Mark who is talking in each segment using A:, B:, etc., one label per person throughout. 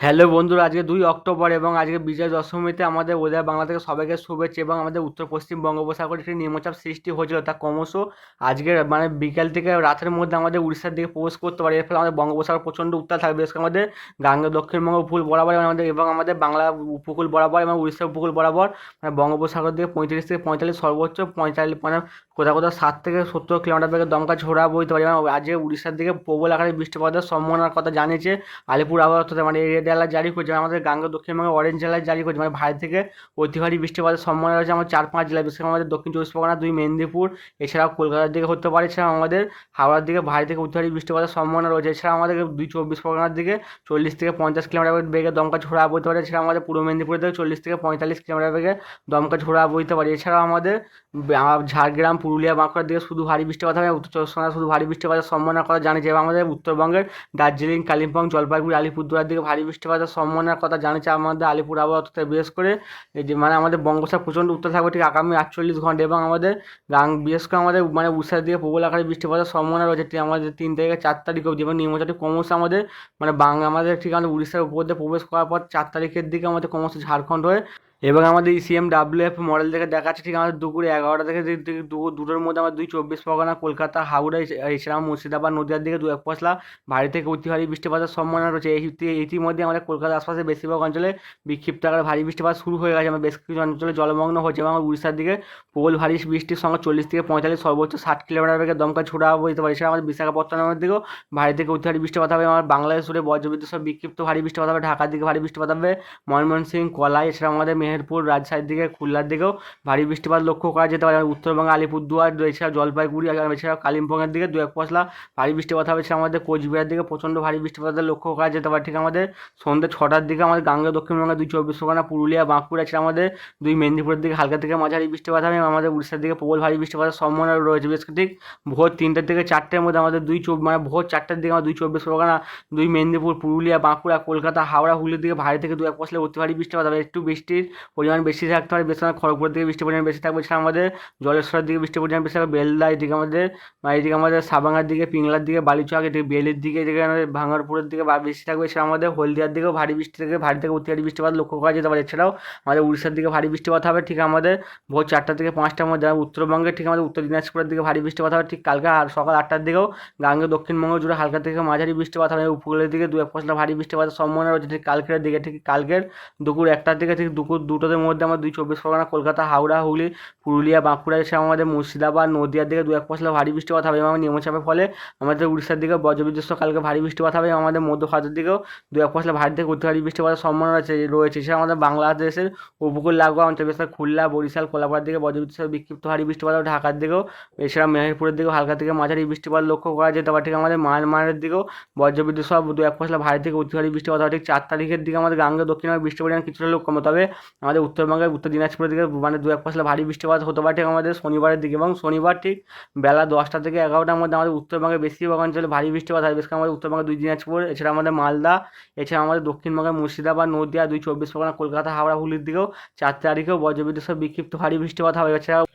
A: Hello বন্ধুরা, আজকে দুই অক্টোবর এবং আজকে বিজয় দশমীতে আমাদের ওদের বাংলা থেকে সবাইকে শুভেচ্ছা এবং আমাদের উত্তর পশ্চিম বঙ্গোপসাগরে একটি নিম্নচাপ সৃষ্টি হয়েছিল। তা ক্রমশ আজকে মানে বিকেল থেকে রাতের মধ্যে আমাদের উড়িষ্যার দিকে প্রবেশ করতে পারে। এর ফলে আমাদের বঙ্গোপসাগর প্রচণ্ড উত্তাল থাকবে। বিশেষ করে আমাদের গাঙ্গে দক্ষিণবঙ্গ উপকূল বরাবর এবং আমাদের এবং আমাদের বাংলা উপকূল বরাবর এবং উড়িষ্যার উপকূল বরাবর মানে বঙ্গোপসাগর দিকে পঁয়ত্রিশ থেকে পঁয়তাল্লিশ সর্বোচ্চ পঁয়তাল্লিশ মানে কোথাও কোথাও ষাট থেকে সত্তর কিলোমিটার বেগে দমকা ঝোড়া বইতে পারে এবং আজকে উড়িষ্যার দিকে প্রবল আকারে বৃষ্টিপাতের সম্ভাবনার কথা জানিয়েছে আলিপুর আবহাওয়া দপ্তর মানে রেড অ্যালার্ট জারি করেছে আমাদের গাঙ্গ দক্ষিণবঙ্গে অরেঞ্জ জেলায় জারি করেছে। মানে ভারত থেকে অতি ভারী বৃষ্টিপাতের সম্ভাবনা রয়েছে আমাদের চার পাঁচ জেলায়। বিশেষ করে আমাদের দক্ষিণ চব্বিশ পরগনা, দুই মেদিনীপুর, এছাড়াও কলকাতার দিকে হতে পারে। এছাড়াও আমাদের হাওড়ার দিকে ভারী থেকে অতি ভারী বৃষ্টিপাতের সম্ভাবনা রয়েছে। এছাড়া আমাদের দুই চব্বিশ পরগনার দিকে চল্লিশ থেকে পঞ্চাশ কিলোমিটার বেগে দমকা ঝোড়া বইতে পারে। এছাড়া আমাদের পূর্ব মেদিনীপুরের দিকে চল্লিশ থেকে পঁয়তাল্লিশ কিলোমিটার বেগে দমকা ঝোড়া বইতে পারে। এছাড়াও আমাদের ঝাড়গ্রাম পুরুলিয়া, বাঁকুড়ার দিকে শুধু ভারী বৃষ্টিপাত হবে, উত্তর চব্বিশ পরগনা শুধু ভারী বৃষ্টিপাতের সম্ভাবনা কথা জানিয়েছে এবং আমাদের উত্তরবঙ্গের দার্জিলিং, কালিম্পং, জলপাইগুড়ি, আলিপুরদুয়ার দিকে ভারী বৃষ্টিপাতের সম্ভাবনার কথা জানিয়েছে আমাদের আলিপুর আবহাওয়া বিশেষ করে যে মানে আমাদের বঙ্গোপসাগর প্রচণ্ড উত্তর থাকবে ঠিক আগামী আটচল্লিশ ঘণ্টা এবং আমাদের গাং, বিশেষ করে আমাদের মানে উড়িষ্যার দিকে প্রবল আকারে বৃষ্টিপাতের সম্ভাবনা রয়েছে আমাদের তিন থেকে চার তারিখ অবধি এবং নিম্নচাপটি ক্রমশ আমাদের মানে বাংলা আমাদের ঠিক আমাদের উড়িষ্যার উপর দিয়ে প্রবেশ করার পর চার তারিখের দিকে আমাদের ক্রমশ ঝাড়খণ্ড হয়ে এবং আমাদের ইসিএম ডাব্লিউএফ মডেল থেকে দেখাচ্ছে ঠিক আমাদের দুপুরে এগারোটা থেকে দুটোর মধ্যে আমার দুই চব্বিশ পরগনা, কলকাতা, হাওড়া এছ- এছাড়াও মুর্শিদাবাদ, নদীয়ার দিকে দু এক পশলা ভারী থেকে অতি ভারী বৃষ্টিপাতের সম্ভাবনা রয়েছে। এই ইতিমধ্যে আমাদের কলকাতার আশপাশে বেশিরভাগ অঞ্চলে বিক্ষিপ্ত আকারে ভারী বৃষ্টিপাত শুরু হয়ে গেছে। আমার বেশ কিছু অঞ্চলে জলমগ্ন হচ্ছে এবং উড়িষ্যার দিকে প্রবল ভারী বৃষ্টির সঙ্গে চল্লিশ থেকে পঁয়তাল্লিশ, সর্বোচ্চ ষাট কিলোমিটার বেগে দমকা ছোড়া বইতে পারে। এছাড়া আমাদের বিশাখাপত্তনমের দিকেও ভারী থেকে অতি ভারী বৃষ্টিপাত হবে আমার বাংলাদেশ জুড়ে বজ্রবিদ্যুৎ সহ বিক্ষিপ্ত ভারী বৃষ্টিপাত হবে, ঢাকার দিকে ভারী বৃষ্টিপাত হবে, ময়মনসিংহ, কলাই এছাড়া আমাদের মেহেরপুর রাজশাহীর দিকে, খুলনার দিকেও ভারী বৃষ্টিপাত লক্ষ্য করা যেতে পারে। উত্তরবঙ্গে আলিপুরদুয়ার এছাড়া জলপাইগুড়ি, আর এছাড়াও কালিম্পংয়ের দিকে দু এক পশলা ভারী বৃষ্টিপাত হবে। এছাড়া আমাদের কোচবিহার দিকে প্রচণ্ড ভারী বৃষ্টিপাতের লক্ষ্য করা যেতে পারে। ঠিক আমাদের সন্ধ্যে ছটার দিকে আমাদের গাঙ্গে দক্ষিণবঙ্গে দুই চব্বিশ পরগনা, পুরুলিয়া, বাঁকুড়া, এছাড়া আমাদের দুই মেদিনীপুরের দিকে হালকা থেকে মাঝারি বৃষ্টিপাত হবে। আমাদের উড়িষ্যার দিকে প্রবল ভারী বৃষ্টিপাতের সম্ভাবনা রয়েছে। বেশ ঠিক ভোর তিনটের থেকে চারটের মধ্যে আমাদের দুই চব মানে ভোর চারটের দিকে আমাদের দুই চব্বিশ পরগনা, দুই মেদিনীপুর, পুরুলিয়া, বাঁকুড়া, কলকাতা, হাওড়া, হুগলির দিকে ভারী থেকে দু এক পশলে অতি ভারী বৃষ্টিপাত হবে। একটু বৃষ্টির পরিমাণ বেশি থাকতে পারে, বেশি খড়গপুরের দিকে বৃষ্টির পরিমাণ বেশি থাকবে এছাড়া আমাদের জলেশ্বরের দিকে বৃষ্টির পরিমাণ বেশি থাকবে বেলদা এদিকে আমাদের এদিকে আমাদের সাবাঙ্গার দিকে, পিংলার দিকে, বালিচক এদিকে বেলের দিকে এদিকে আমাদের ভাঙারপুরের দিকে বেশি থাকবে এছাড়া আমাদের হলদিয়ার দিকেও ভারী বৃষ্টি থেকে, ভারী থেকে অতি ভারী বৃষ্টিপাত লক্ষ্য করা যেতে পারে। এছাড়াও আমাদের উড়িষ্যার দিকে ভারী বৃষ্টিপাত হবে, ঠিক আমাদের ভোর চারটা থেকে পাঁচটার মধ্যে উত্তরবঙ্গে ঠিক আমাদের উত্তর দিনাজপুরের দিকে ভারী বৃষ্টিপাত হবে, ঠিক কালকে আর সকাল আটটার দিকেও, গাঙ্গে দক্ষিণবঙ্গ জুড়ে হালকা থেকে মাঝারি বৃষ্টিপাত হবে উপকূলের দিকে দু এক পশলা ভারী বৃষ্টিপাতের সম্ভাবনা রয়েছে, ঠিক কালকের দিকে, ঠিক কালকের দুপুর একটার দিকে, ঠিক দুপুর দুটোর মধ্যে আমার দুই চব্বিশ পরগনা, কলকাতা, হাওড়া, হুগলি, পুরুলিয়া, বাঁকুড়া এছাড়া আমাদের মুর্শিদাবাদ, নদীয়ার দিকে দু এক পশলা ভারী বৃষ্টিপাত হবে এবং নিম্নচাপের ফলে আমাদের উড়িষ্যার দিকে বজ্রবিদ্যুৎ কালকে ভারী বৃষ্টিপাত হবে এবং আমাদের মধ্য ভারতের দিকেও দু এক পশলা ভারী থেকে অতি ভারী বৃষ্টিপাতের সম্ভাবনা রয়েছে রয়েছে। এছাড়া আমাদের বাংলাদেশের উপকূল লাগোয়া অঞ্চল, বিশেষ খুলনা, বরিশাল, কোলাপাড়ার দিকে বজ্রবিদ্যুৎ বিক্ষিপ্ত ভারী বৃষ্টিপাত হবে ঢাকার দিকেও, এছাড়া মেহেরপুরের দিকেও হালকা থেকে মাঝারি বৃষ্টিপাত লক্ষ্য করা যেতে পারে। ঠিক আমাদের মায়ানমারের দিকেও বজ্রবিদ্যুৎ সহ দু এক পশলা ভারী থেকে অতি ভারী বৃষ্টিপাত হবে ঠিক চার তারিখের দিকে আমাদের গাঙ্গে দক্ষিণবঙ্গে বৃষ্টি পরিমাণ কিছুটা লোক কমে। তবে আমাদের উত্তরবঙ্গের উত্তর দিনাজপুরের দিকে মানে দু এক পশলা ভারী বৃষ্টিপাত হতে পারে ঠিক আমাদের শনিবারের দিকে এবং শনিবার ঠিক বেলা দশটা থেকে এগারোটার মধ্যে আমাদের উত্তরবঙ্গের বেশিরভাগ অঞ্চলে ভারী বৃষ্টিপাত হয়। বেশি করে আমাদের উত্তরবঙ্গে দুই দিনাজপুর, এছাড়া আমাদের মালদা, এছাড়া আমাদের দক্ষিণবঙ্গের মুর্শিদাবাদ, নদিয়া, দুই চব্বিশ পরগনা, কলকাতা, হাওড়া হুলির দিকেও চার তারিখেও বজ্রবিদ্যুৎ বিক্ষিপ্ত ভারী বৃষ্টিপাত হবে। এছাড়া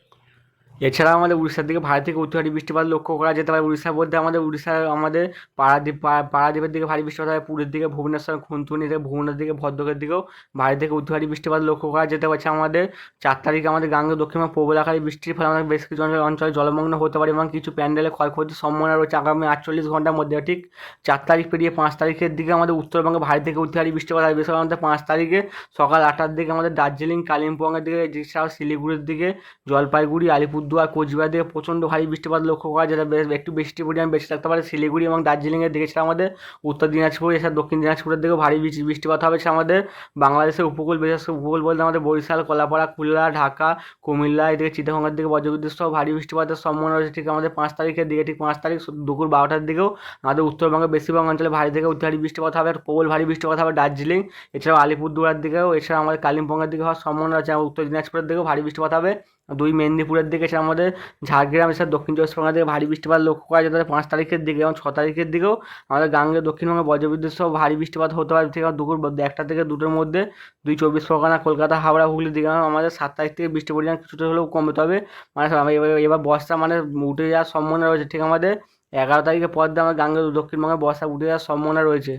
A: এছাড়া আমাদের উড়িষ্যার দিকে ভারী থেকে উত্তর ভারী বৃষ্টিপাত লক্ষ্য করা যেতে পারে। উড়িষ্যার মধ্যে আমাদের, উড়িষ্যার আমাদের পারাদ্বীপ পা- পারাদ্বীপের দিকে ভারী বৃষ্টিপাত হয় পুরীর দিকে ভুবনেশ্বর খুনতুনি থেকে ভুবনের দিকে ভদ্রকের দিকেও ভারী থেকে উত্তর ভারী বৃষ্টিপাত লক্ষ্য করা যেতে পারছে আমাদের চার তারিখে আমাদের গাঙ্গে দক্ষিণবঙ্গ প্রবল আকারে বৃষ্টির ফলে আমাদের বেশ কিছু অঞ্চল জলমগ্ন হতে পারে এবং কিছু প্যান্ডেলে ক্ষয়ক্ষতির সম্ভাবনা রয়েছে। আগামী আটচল্লিশ ঘণ্টার মধ্যে ঠিক চার তারিখ পেরিয়ে পাঁচ তারিখের দিকে আমাদের উত্তরবঙ্গে ভারী থেকে উত্তর ভারী বৃষ্টিপাত হয় বিশেষ করে আমাদের পাঁচ তারিখে সকাল আটটার দিকে আমাদের দার্জিলিং, কালিম্পংয়ের দিকে, এছাড়াও শিলিগুড়ির দিকে, জলপাইগুড়ি আলিপুরদুয়ার কোচবিহার দিকে প্রচণ্ড ভারী বৃষ্টিপাত লক্ষ্য করা যেটা একটু বৃষ্টি পরিমাণ বেশি থাকতে পারে। শিলিগুড়ি এবং দার্জিলিংয়ের দিকে সেটা আমাদের উত্তর দিনাজপুর এছাড়া দক্ষিণ দিনাজপুরের দিকেও ভারী বৃষ্টি, বৃষ্টিপাত হবে। সেটা আমাদের বাংলাদেশের উপকূল, বিশেষ উপকূল বলতে আমাদের বরিশাল, কলাপাড়া, খুলনা, ঢাকা, কুমিল্লা, এদিকে চিটাগঙ্গের দিকে বজ্রবিদ্যুৎ সহ ভারী বৃষ্টিপাতের সম্ভাবনা রয়েছে। ঠিক আমাদের পাঁচ তারিখের দিকে, ঠিক পাঁচ তারিখ দুপুর বারোটার দিকেও আমাদের উত্তরবঙ্গের বেশিরভাগ অঞ্চলে ভারী থেকে অতি ভারী বৃষ্টিপাত হবে। আর প্রবল ভারী বৃষ্টিপাত হবে দার্জিলিং। এছাড়াও আলিপুরদুয়ার দিকেও এছাড়া আমাদের কালিম্পংয়ের দিকে হওয়ার সম্ভাবনা আর উত্তর দিনাজপুরের দিকেও ভারী বৃষ্টিপাত হবে। দুই মেদিনীপুরের দিকে সে আমাদের ঝাড়গ্রাম এছাড়া দক্ষিণ চব্বিশ পরগনা দিকে ভারী বৃষ্টিপাত লক্ষ্য করা যেতে পারে পাঁচ তারিখের দিকে এবং ছ তারিখের দিকেও আমাদের গাঙ্গে দক্ষিণবঙ্গে বজ্রবিদ্যুৎ সহ ভারী বৃষ্টিপাত হতে পারে। আছে, দুপুর একটা থেকে দুটোর মধ্যে দুই চব্বিশ পরগনা, কলকাতা, হাওড়া, হুগলির দিকে। আমাদের সাত তারিখ থেকে বৃষ্টির পরিমাণ কিছুটা হলেও কমবে। তবে মানে এবার এবার বর্ষা মানে উঠে যাওয়ার সম্ভাবনা রয়েছে। ঠিক আমাদের এগারো তারিখের পর দিয়ে আমার গাঙ্গে দক্ষিণবঙ্গে বর্ষা উঠে যাওয়ার সম্ভাবনা রয়েছে।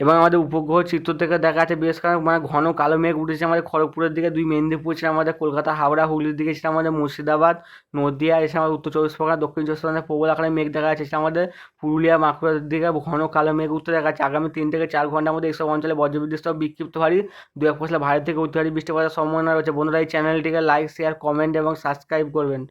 A: এবং আমাদের উপগ্রহ চিত্র থেকে দেখা যাচ্ছে বেশ খানিক মানে ঘন কালো মেঘ উঠেছে আমাদের খড়গপুরের দিকে, দুই মেদিনীপুর ছিল আমাদের কলকাতা, হাওড়া, হুগলির দিকে ছিল আমাদের মুর্শিদাবাদ, নদিয়া, এসে আমাদের উত্তর চব্বিশ পরগনা, দক্ষিণ চব্বিশ পরগনা, প্রবল আকারে মেঘ দেখা যাচ্ছে, সেটা আমাদের পুরুলিয়া বাঁকুড়ার দিকে ঘন কালো মেঘ উঠতে দেখা যাচ্ছে, আগামী তিন থেকে চার ঘণ্টার মধ্যে এইসব অঞ্চলে বজ্রবিদ্যুৎ সহ বিক্ষিপ্ত ভারী দু এক ফসলে ভারী থেকে অতি ভারী বৃষ্টি পড়ার সম্ভাবনা রয়েছে। বন্ধুরা, এই চ্যানেলটিকে লাইক শেয়ার কমেন্ট এবং সাবস্ক্রাইব করবেন।